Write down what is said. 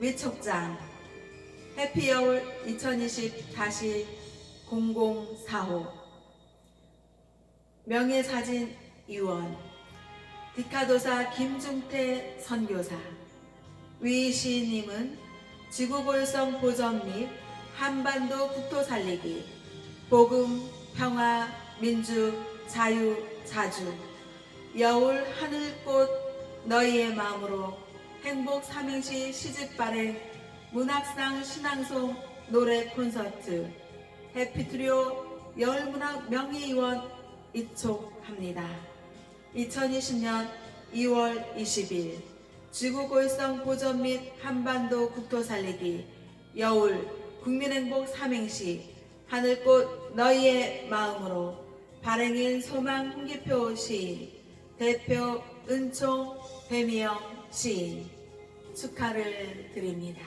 위촉장. 해피여울 2020-0045 명예사진 이원. 디카도사 김중태 선교사. 위시님은 지구골성 보전 및 한반도 국토 살리기. 복음 평화 민주 자유 자주. 여울 하늘꽃 너희의 마음으로 행복 삼행시 시집 발행 문학상 신앙송 노래 콘서트 해피트리오 열문학 명예의원 입촉합니다. 2020년 2월 20일 지구골성 보전 및 한반도 국토 살리기 여울 국민행복 삼행시 하늘꽃 너희의 마음으로 발행인 소망 홍기표 시인 대표 은총 배미영 시인 축하를 드립니다.